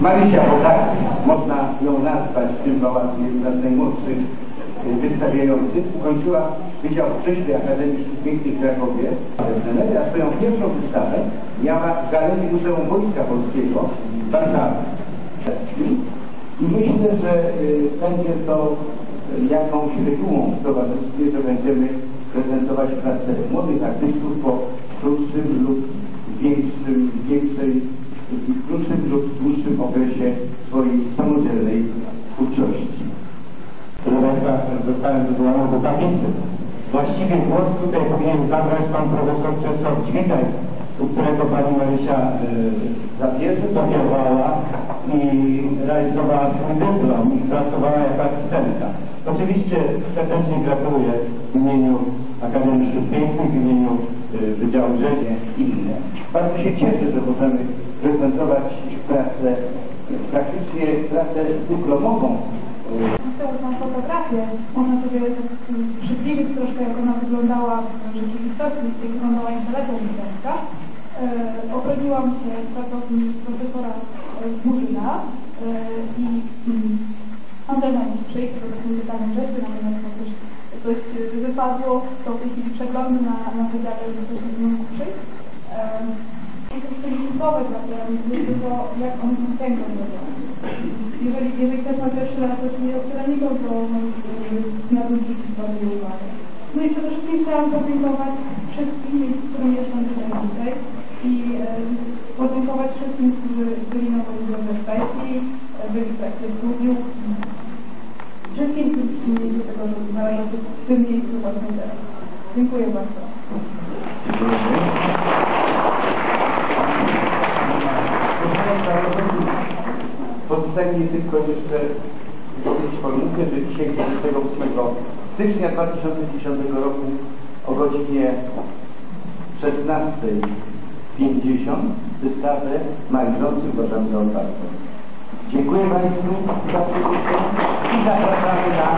Marysia, bo tak można ją nazwać w tym pałacu, jedna z najmłodszych y, wystawiających, ukończyła Wydział Wcześniej Akademii Sztuk Pięknych w Krakowie, a swoją pierwszą wystawę miała w Galerii Muzeum Wojska Polskiego w Warszawie. I myślę, że y, będzie to jakąś regułą w towarzystwie, że będziemy prezentować pracę młodych artystów po krótszym lub większym, większej, w krótszym lub dłuższym okresie swojej samodzielnej twórczości. Zostałem wywołany do tablicy. Właściwie głos tutaj powinien zabrać Pan Profesor Czesław Dźwigaj, u którego Pani Marysia y, za pierwszy powierwała i realizowała swój dyplom i pracowała jako asystentka. Oczywiście serdecznie gratuluję w imieniu Akademii Sztuk Pięknych, w imieniu Wydziału Rzezie i inne. Bardzo się cieszę, że możemy prezentować pracę, praktycznie pracę dyplomową. Widziałam tą fotografię, można sobie przybliżyć troszkę, jak ona wyglądała w rzeczywistości, jak wyglądała instalacja widzianka. E, obroniłam się pracą profesora e, Murzyna e, i mm, wypadło, to w tej chwili przeglądy na, na wydziale jesteśmy nie mógł przyjść. E, Liczbowe dla to jak one są zrobione. Jeżeli, jeżeli ktoś ma pierwszy raz pracuje z ceramiką, to na drugi zwracają uwagę. No i przede wszystkim chciałam podziękować wszystkim, którym jestem tutaj i podziękować wszystkim, którzy byli na drodze w Tajski, byli w trakcie studiów, wszystkim, którzy mieli do tego, żeby znaleźć w tym miejscu właśnie teraz. Dziękuję bardzo. Pozostaje mi tylko jeszcze powiedzieć pojęcie, że dzisiaj 28 stycznia 2010 roku o godzinie 16.50 wystawę Marzący uważam za otwartą. Dziękuję Państwu za przybycie i zapraszamy na